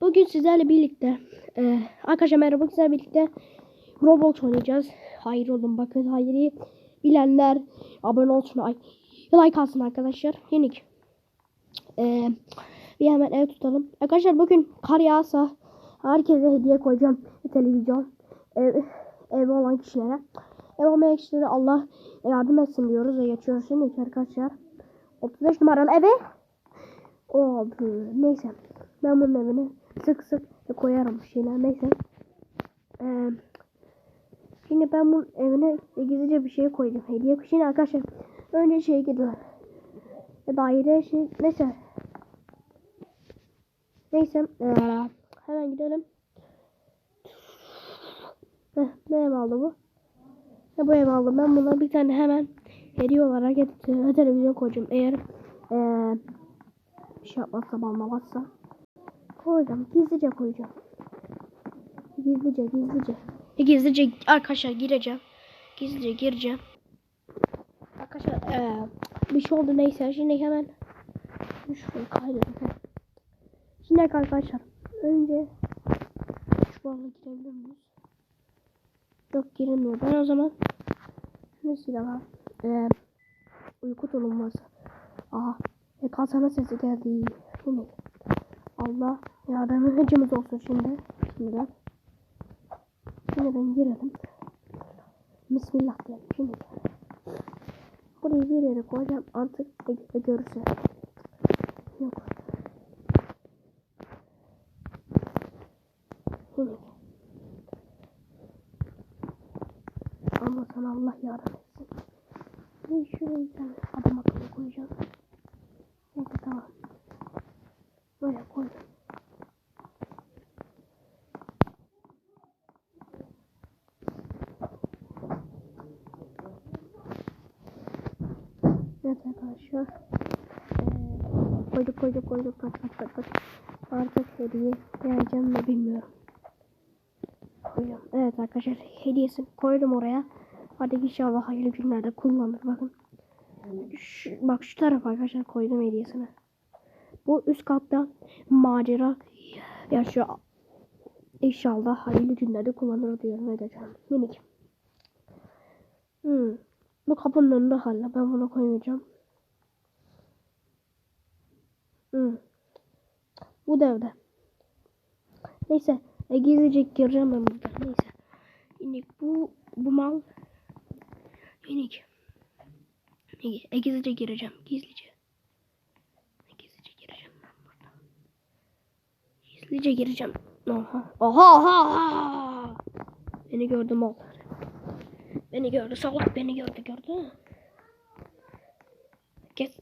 Bugün sizlerle birlikte e, arkadaşlar merhaba sizlerle birlikte Roblox oynayacağız. Hayır oğlum bakın hayır bilenler abone olsun ay like alsın arkadaşlar. Yenik. E, bir hemen ev tutalım. Arkadaşlar bugün kar yağsa herkese hediye koyacağım. Televizyon ev, ev olan kişilere. Ev olmayan kişilere Allah yardım etsin diyoruz ve geçiyoruz şimdi arkadaşlar. 35 numaralı eve. O neyse. Ben bunun evine sık sık koyarım şeyler neyse. Ee, şimdi ben bunun evine gizlice bir şey koyacağım. Hediye şimdi arkadaşlar önce şey gidiyor. E, daire şey neyse. Neyse ee, hemen gidelim. Heh, ne ev aldı bu? Ne bu ev aldım. Ben buna bir tane hemen hediye olarak et- televizyon koyacağım. Eğer ee, bir şey yapmazsa banlamazsa koyacağım. Gizlice koyacağım. Gizlice gizlice. E, Gizlice arkadaşlar gireceğim. Gizlice gireceğim. Arkadaşlar ee, bir şey oldu neyse. Şimdi hemen kaydedim. Heh. Şimdi arkadaşlar önce şu bağla girebilir miyiz? Yok girilmiyor. Ben o zaman ne silah ee, uyku tulumması. Aha. E kalsana sesi geldi. Şimdi. Allah yardımcımız olsun şimdi. Şimdiden. Şimdiden girelim. Bismillah diyelim şimdi. Burayı bir yere koyacağım artık görürse. Yok. Şimdi. Ama sana Allah yardım etsin. Ben şuraya bir tane adam akıllı koyacağım. Neyse tamam. Böyle koydum. Evet arkadaşlar. Ee, koyduk koyduk koyduk. Bak bak bak bak. Artık hediye geleceğim mi bilmiyorum. Koyuyorum. Evet arkadaşlar hediyesini koydum oraya. Hadi inşallah hayırlı günlerde kullanır. Bakın. Şu, bak şu tarafa arkadaşlar koydum hediyesini. Bu üst katta macera yaşıyor. İnşallah hayırlı günlerde kullanır diyorum edeceğim. Minik. Hmm. Bu kapının önünde hala. Ben bunu koymayacağım. Hmm. Bu da evde. Neyse. E, gizlice gireceğim ben burada. Neyse. Minik bu bu mal. Minik. E, gizlice gireceğim. Gizlice. Gizlice gireceğim ben burada. Gizlice gireceğim. Oha. Oha oha oha. Beni gördü mal. Beni gördü salak beni gördü gördü. Git.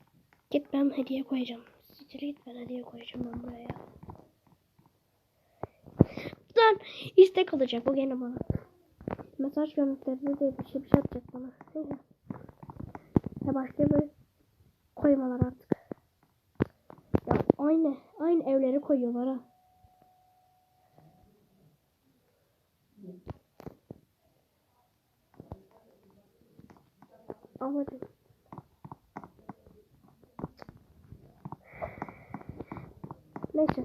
Git ben hediye koyacağım. Siktir git ben hediye koyacağım ben buraya. Lan istek alacak o gene bana. Mesaj diye bir şey bir şey atacak bana. Neyse. Bir koymalar artık. Ya aynı aynı evleri koyuyorlar ha. Anladım. Neyse.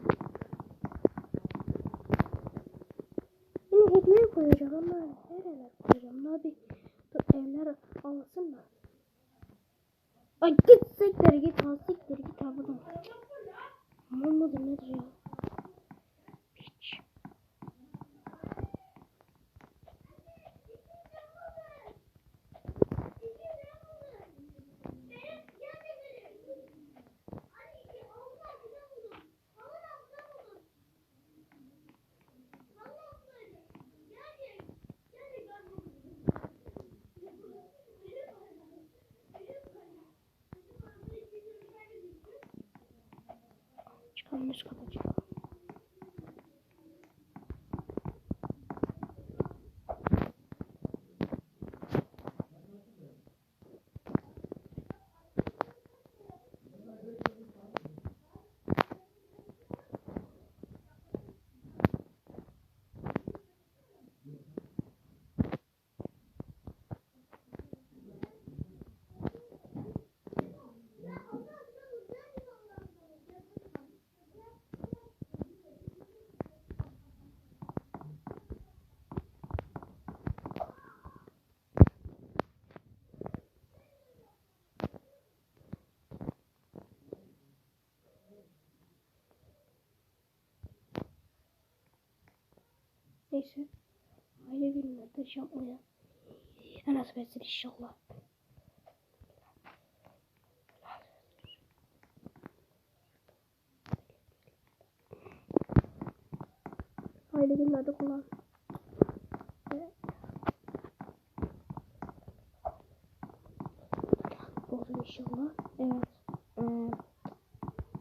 Yine hediye koyacağım ama nereye koyacağım? Daha bir evler alsın mı? Ay git siktir git siktir git mıdır nedir ya? Çıkalım üst kata Neyse. Aile günlerde yapmaya. Nasip etsin inşallah. Aile günlerde kullan. Olsun inşallah. Evet. Ee,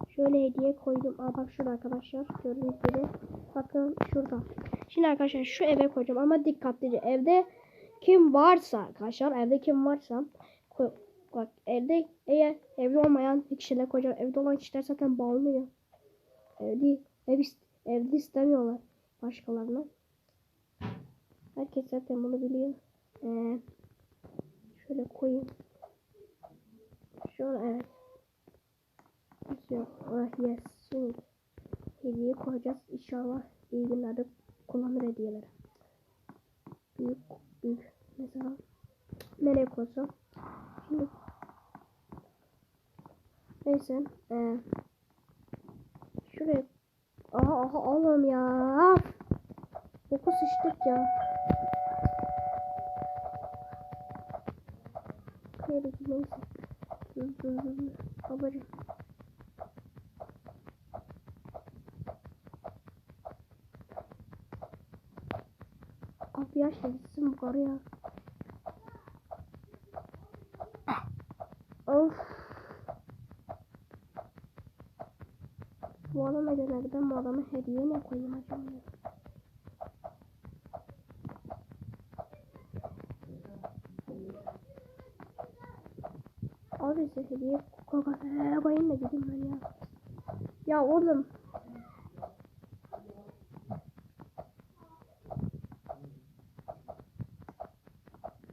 şöyle hediye koydum. Aa bak şurada arkadaşlar. Gördüğünüz gibi. Bakın şurada. Şimdi arkadaşlar şu eve koyacağım ama dikkatlice. Evde kim varsa arkadaşlar evde kim varsa bak evde eğer evde olmayan kişiler koyacağım. Evde olan kişiler zaten bağlanıyor. Evde, ev, evde istemiyorlar başkalarına. Herkes zaten bunu biliyor. Ee, şöyle koyayım. Şöyle evet. Yok. Ah yes. Şimdi hediye koyacağız. İnşallah iyi günlerde kullanır hediyeleri. Büyük büyük. Mesela nereye koysam? Şimdi Neyse. Ee, şuraya Aha aha oğlum ya. Boku sıçtık ya. Neyse. Dur dur dur. dur. Babacım. Abi yaş gitsin bu karı ya. Of. Bu adam nerede? Ben bu adama hediye ne koyayım acaba? Abi size hediye koyayım da gideyim ben ya. Ya oğlum.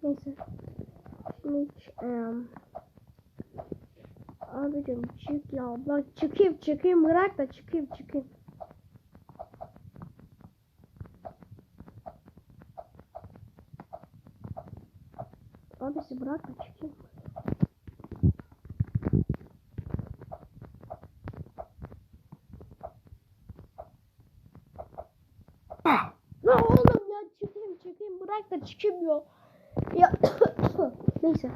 Neyse. Şimdi um, abicim çık ya bak çıkayım çıkayım bırak da çıkayım çıkayım. Abisi bırak da çıkayım. Ya oğlum ya çıkayım çıkayım bırak da çıkayım ya. Ya neyse.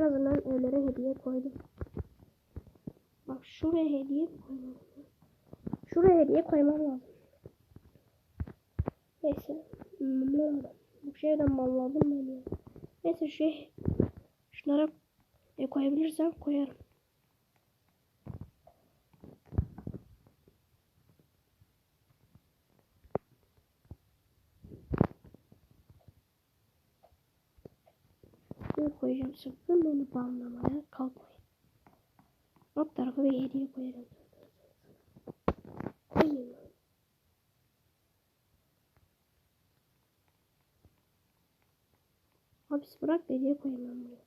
Azından evlere hediye koydum. Bak şuraya hediye koymam. Şuraya hediye koymam lazım. Neyse. Hmm? Bu şeyden bağladım ben ya. Neyse şey. Şunlara e, koyabilirsem koyarım. Ne koyacağım sakın beni banlamaya kalkmayın. Alt tarafa bir hediye koyarım. Koyayım. Abisi bırak hediye koyayım ben buraya.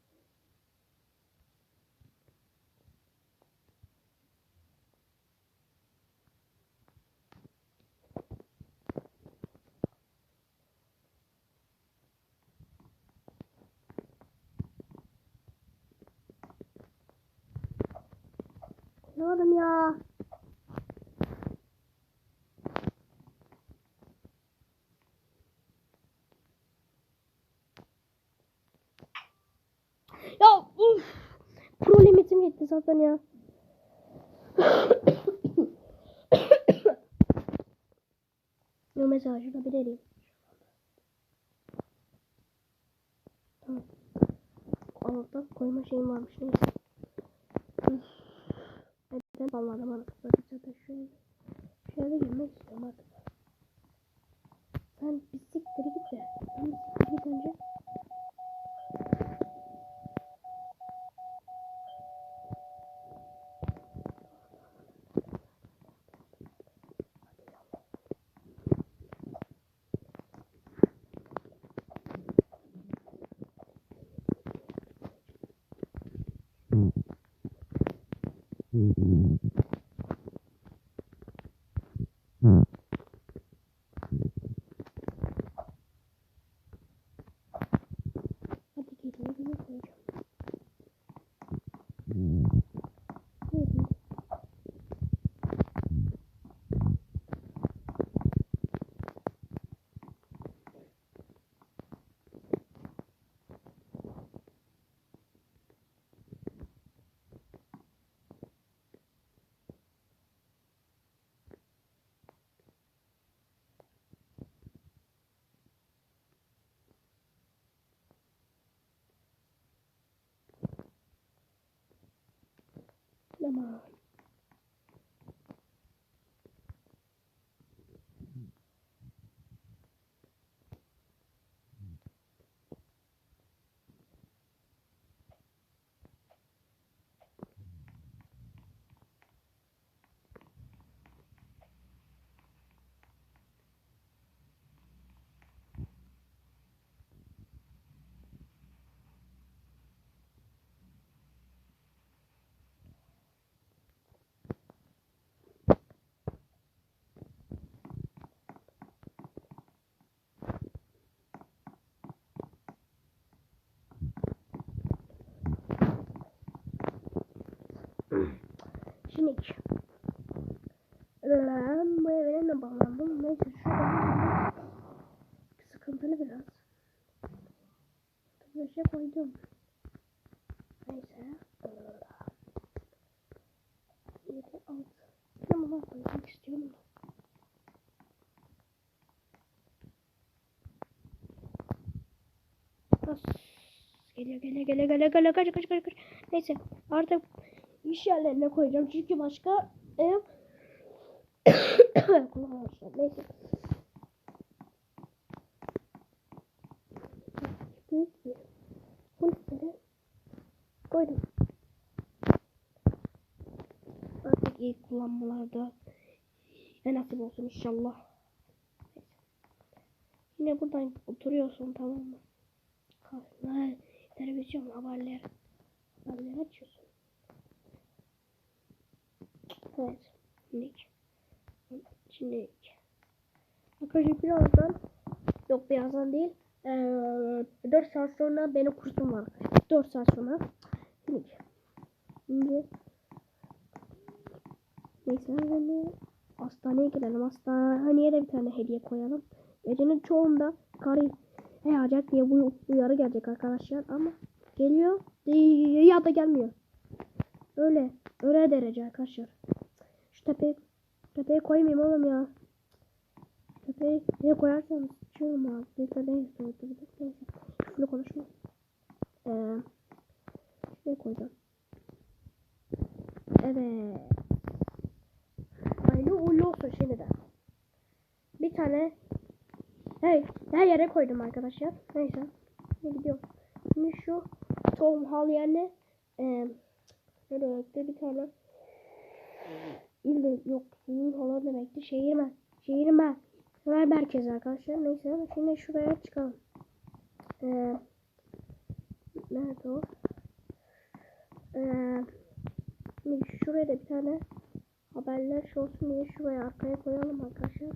Koyamadım ya. Ya uf. Pro limitim gitti zaten ya. Mesela şurada bir deneyim. Tamam. Altta koyma şeyim varmış neyse. Üf. Neden banladım anasını zaten şöyle. Şöyle girmek istiyorum artık. Sen bir siktir git de. Sen bir Tamam. Şimdi ben bu eve ne bağlandım? Neyse şurada sıkıntılı biraz. Koydum. Neyse. Yedi altı. Ben bunu koymak istiyorum da. Bas. Geliyor geliyor geliyor geliyor geliyor kaç kaç kaç kaç. Neyse artık iş yerlerine koyacağım çünkü başka ev kullanmışlar. Neyse. Büyük bir koydum. Artık ilk kullanmalarda ve nasip olsun inşallah. Yine buradan oturuyorsun tamam mı? Ha, televizyon haberler. Haberleri açıyorsun. Evet. Şimdi. Şimdi. Arkadaşlar birazdan yok birazdan değil. Ee, 4 saat sonra benim kursum var. 4 saat sonra. Şimdi. Neyse hani hastaneye gidelim. Hastaneye de bir tane hediye koyalım. Gecenin çoğunda kar yağacak diye bu uyarı gelecek arkadaşlar ama geliyor ya da gelmiyor. Öyle. Öyle derece arkadaşlar. Şu tepeyi tepeye koymayayım oğlum ya. Tepeyi ne koyarsam sıçıyorum abi. De neyse öldürdük. Neyse. Şunu konuşma. Ee, ne koyacağım? Evet. Hayırlı uğurlu olsun şimdi de. Bir tane Hey, her yere koydum arkadaşlar. Neyse. Ne gidiyor? Şimdi şu tohum hal yerine e, ne demekti bir tane il de yok il falan demekti. Şehirme. Şehirme. Ver merkez arkadaşlar. Neyse. Şimdi şuraya çıkalım. E, nerede o? E, şimdi şuraya da bir tane haberler şey olsun diye şuraya arkaya koyalım arkadaşlar.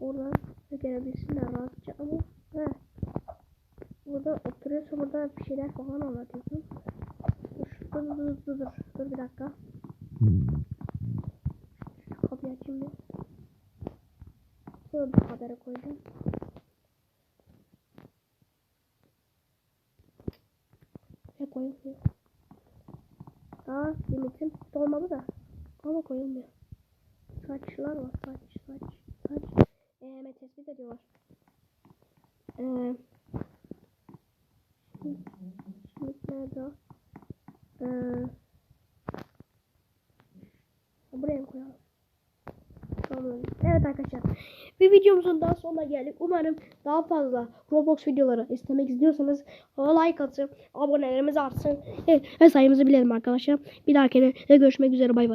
Oradan da gelebilsinler rahatça ama he. Burada oturuyorsun burada bir şeyler falan anlatıyorsun. Dur dur dur dur dur, bir dakika. Şu kapıyı açayım bir. Sonra bir habere koyacağım. Ne koyulmuyor? Aa limitim dolmadı da. Ama koyulmuyor. Saçlar var saç saç saç. Eee tespit ediyorlar. Eee şimdi, nerede o? Eee buraya mı koyalım? Tamam. Evet arkadaşlar. Bir videomuzun daha sonuna geldik. Umarım daha fazla Roblox videoları istemek istiyorsanız like atın, abonelerimiz artsın. Ve sayımızı bilelim arkadaşlar. Bir dahakine görüşmek üzere. Bay bay.